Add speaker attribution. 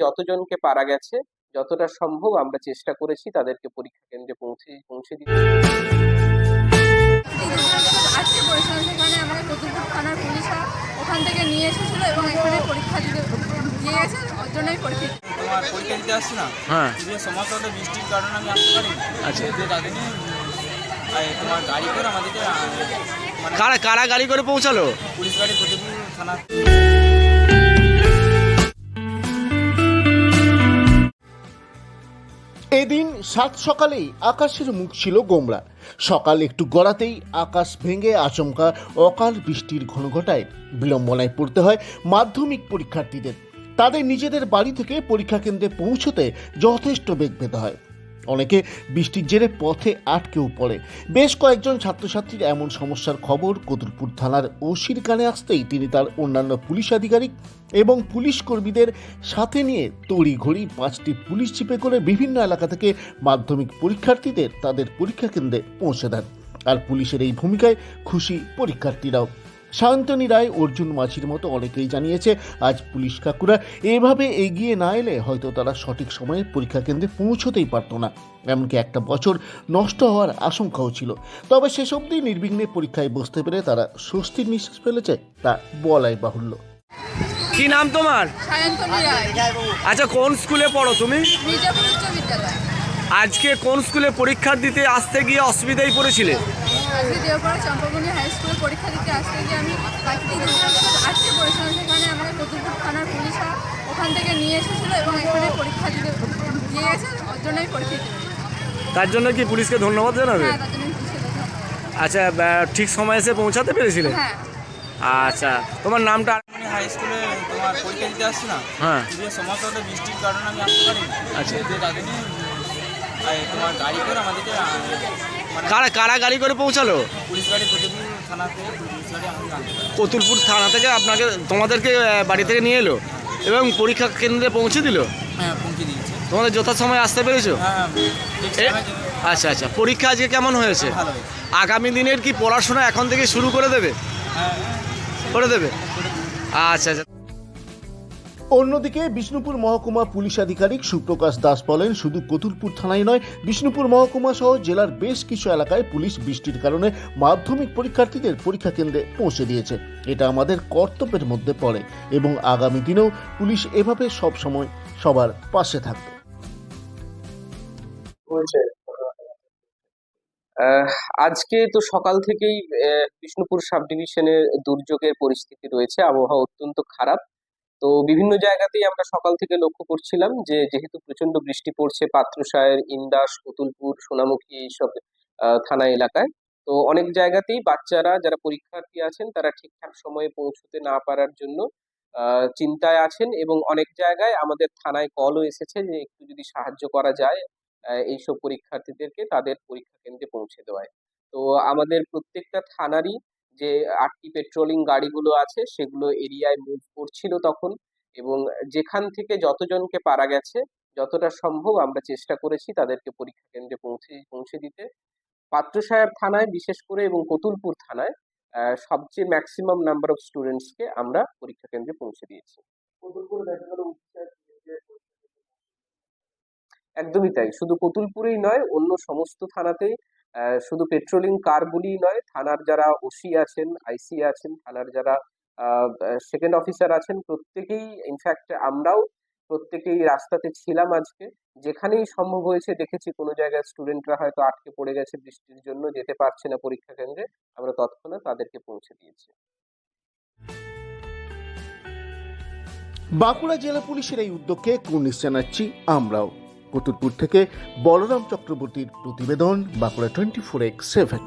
Speaker 1: যতজনকে পারা গেছে যতটা সম্ভব আমরা চেষ্টা করেছি তাদেরকে পরীক্ষা কেন্দ্রে পৌঁছে পৌঁছে দিতে।
Speaker 2: আজকে পড়েছিলাম সেখানে আমাকে কতুলপুর থানার পুলিশরা ওখান থেকে নিয়ে এসেছিল এবং এখানে পরীক্ষা দিতে দিয়ে গেছে ওর জন্যই পরীক্ষা।
Speaker 3: তোমার পরীক্ষা দিতে আসছি না?
Speaker 4: হ্যাঁ।
Speaker 3: যে বৃষ্টির কারণে আমি আসতে পারি
Speaker 4: আচ্ছা।
Speaker 3: তাদের নিয়ে, উম, আর তোমার গাড়ি করে আমাদেরকে মানে
Speaker 4: কারা কারা গাড়ি করে পৌঁছালো?
Speaker 3: পুলিশ গাড়ি থানা
Speaker 5: এদিন সাত সকালেই আকাশের মুখ ছিল গোমরা সকাল একটু গড়াতেই আকাশ ভেঙে আচমকা অকাল বৃষ্টির ঘনঘটায় বিলম্বনায় পড়তে হয় মাধ্যমিক পরীক্ষার্থীদের। তাদের নিজেদের বাড়ি থেকে পরীক্ষা কেন্দ্রে পৌঁছতে যথেষ্ট বেগ পেতে হয়। অনেকে বৃষ্টির জেরে পথে আটকেও পড়ে। বেশ কয়েকজন ছাত্রছাত্রীর এমন সমস্যার খবর কতুলপুর থানার ওসির কানে আসতেই তিনি তার অন্যান্য পুলিশ আধিকারিক এবং পুলিশ কর্মীদের সাথে নিয়ে তড়িঘড়ি পাঁচটি পুলিশ চিপে করে বিভিন্ন এলাকা থেকে মাধ্যমিক পরীক্ষার্থীদের তাদের পরীক্ষা কেন্দ্রে পৌঁছে দেন। আর পুলিশের এই ভূমিকায় খুশি পরীক্ষার্থীরাও। সায়ন্তনী রায় অর্জুন মাঝির মতো অনেকেই জানিয়েছে আজ পুলিশ কাকুরা এভাবে এগিয়ে না এলে হয়তো তারা সঠিক সময়ে পরীক্ষা কেন্দ্রে পৌঁছতেই পারতো না। এমনকি একটা বছর নষ্ট হওয়ার আশঙ্কাও ছিল। তবে শেষ অবধি নির্বিঘ্নে পরীক্ষায় বসতে পেরে তারা স্বস্তির নিঃশ্বাস ফেলেছে তা বলাই বাহুল্য।
Speaker 4: কি নাম তোমার? আচ্ছা কোন স্কুলে পড়ো তুমি?
Speaker 2: মির্জাপুর উচ্চ বিদ্যালয়
Speaker 4: আজকে কোন স্কুলে পরীক্ষা দিতে আসতে গিয়ে অসুবিধায় পড়েছিলে?
Speaker 2: আজকে দেওপাড়া চম্পাবনী হাই স্কুলে পরীক্ষা দিতে আসতে গিয়ে আমি প্রাকৃতিক আজকে পড়েছিলাম সেখানে আমাকে কতুলপুর থানার পুলিশরা ওখান থেকে নিয়ে এসেছিল এবং এখানে পরীক্ষা দিতে দিয়ে গেছে ওর জন্যই পরীক্ষা
Speaker 4: তার জন্য কি পুলিশকে ধন্যবাদ জানাবে?
Speaker 2: হ্যাঁ তার জন্য পুলিশকে ধন্যবাদ।
Speaker 4: আচ্ছা ঠিক সময় এসে পৌঁছাতে পেরেছিলে?
Speaker 2: হ্যাঁ।
Speaker 4: আচ্ছা তোমার নামটা?
Speaker 3: মানে হাই স্কুলে তোমার পরীক্ষা দিতে আসছি না?
Speaker 4: হ্যাঁ।
Speaker 3: যে সমস্যা বৃষ্টির কারণে আমি আসতে পারি
Speaker 4: আচ্ছা।
Speaker 3: নিয়ে, তোমার গাড়ি করে আমাদেরকে মানে
Speaker 4: কারা কারা গাড়ি করে পৌঁছালো?
Speaker 3: পুলিশ গাড়ি
Speaker 4: কতুলপুর থানা থেকে আপনাকে তোমাদেরকে বাড়ি থেকে নিয়ে এলো এবং পরীক্ষা কেন্দ্রে পৌঁছে দিল?
Speaker 3: হ্যাঁ পৌঁছে দিয়েছে।
Speaker 4: তোমাদের যথাসময় আসতে পেরেছ?
Speaker 3: হ্যাঁ ঠিক
Speaker 4: এ-
Speaker 3: সময় যে-
Speaker 4: আচ্ছা আচ্ছা পরীক্ষা আজকে কেমন হয়েছে? আগামী দিনের কি পড়াশোনা এখন থেকে শুরু করে দেবে?
Speaker 3: হ্যাঁ
Speaker 4: করে দেবে। আচ্ছা আচ্ছা।
Speaker 5: অন্যদিকে বিষ্ণুপুর মহকুমা পুলিশ আধিকারিক সুপ্রকাশ দাস বলেন, শুধু কতুলপুর থানায় নয়, বিষ্ণুপুর মহকুমা সহ জেলার বেশ কিছু এলাকায় পুলিশ বৃষ্টির কারণে মাধ্যমিক পরীক্ষার্থীদের পরীক্ষা কেন্দ্রে পৌঁছে দিয়েছে। এটা আমাদের কর্তব্যের মধ্যে পড়ে এবং আগামী দিনেও পুলিশ এভাবে সব সময় সবার পাশে থাকবে।
Speaker 1: আজকে তো সকাল থেকেই বিষ্ণুপুর সাব ডিভিশনে দুর্যোগের পরিস্থিতি রয়েছে। আবহাওয়া অত্যন্ত খারাপ। তো বিভিন্ন জায়গাতেই আমরা সকাল থেকে লক্ষ্য করছিলাম যে, যেহেতু প্রচণ্ড বৃষ্টি পড়ছে পাত্রসায়ের, ইন্দাস কতুলপুর সোনামুখী এইসব থানা এলাকায়, তো অনেক জায়গাতেই বাচ্চারা যারা পরীক্ষার্থী আছেন তারা ঠিকঠাক সময়ে পৌঁছতে না পারার জন্য চিন্তায় আছেন এবং অনেক জায়গায় আমাদের থানায় কলও এসেছে যে, একটু যদি সাহায্য করা যায় এইসব পরীক্ষার্থীদেরকে তাদের পরীক্ষা কেন্দ্রে পৌঁছে দেওয়ায়। তো আমাদের প্রত্যেকটা থানারই যে আটটি পেট্রোলিং গাড়িগুলো আছে সেগুলো এরিয়ায় মুভ করছিল তখন এবং যেখান থেকে যতজনকে পারা গেছে যতটা সম্ভব আমরা চেষ্টা করেছি তাদেরকে পরীক্ষা কেন্দ্রে পৌঁছে পৌঁছে দিতে। পাত্র সাহেব থানায় বিশেষ করে এবং কতুলপুর থানায় সবচেয়ে ম্যাক্সিমাম নাম্বার অফ স্টুডেন্টসকে আমরা পরীক্ষা কেন্দ্রে পৌঁছে দিয়েছি। একদমই তাই। শুধু কতুলপুরেই নয় অন্য সমস্ত থানাতেই শুধু পেট্রোলিং কারগুলিই নয়, থানার যারা ওসি আছেন আইসি আছেন, থানার যারা সেকেন্ড অফিসার আছেন, প্রত্যেকেই ইনফ্যাক্ট আমরাও প্রত্যেকেই রাস্তাতে ছিলাম আজকে। যেখানেই সম্ভব হয়েছে দেখেছি, কোনো জায়গায় স্টুডেন্টরা হয়তো আটকে পড়ে গেছে বৃষ্টির জন্য, যেতে পারছে না পরীক্ষা কেন্দ্রে। আমরা তৎক্ষণাৎ তাদেরকে পৌঁছে দিয়েছি।
Speaker 5: বাঁকুড়া জেলা পুলিশের এই উদ্যোগকে কুর্নিশ জানাচ্ছি আমরাও। কতুলপুর থেকে বলরাম চক্রবর্তীর প্রতিবেদন Bankura twenty four X seven.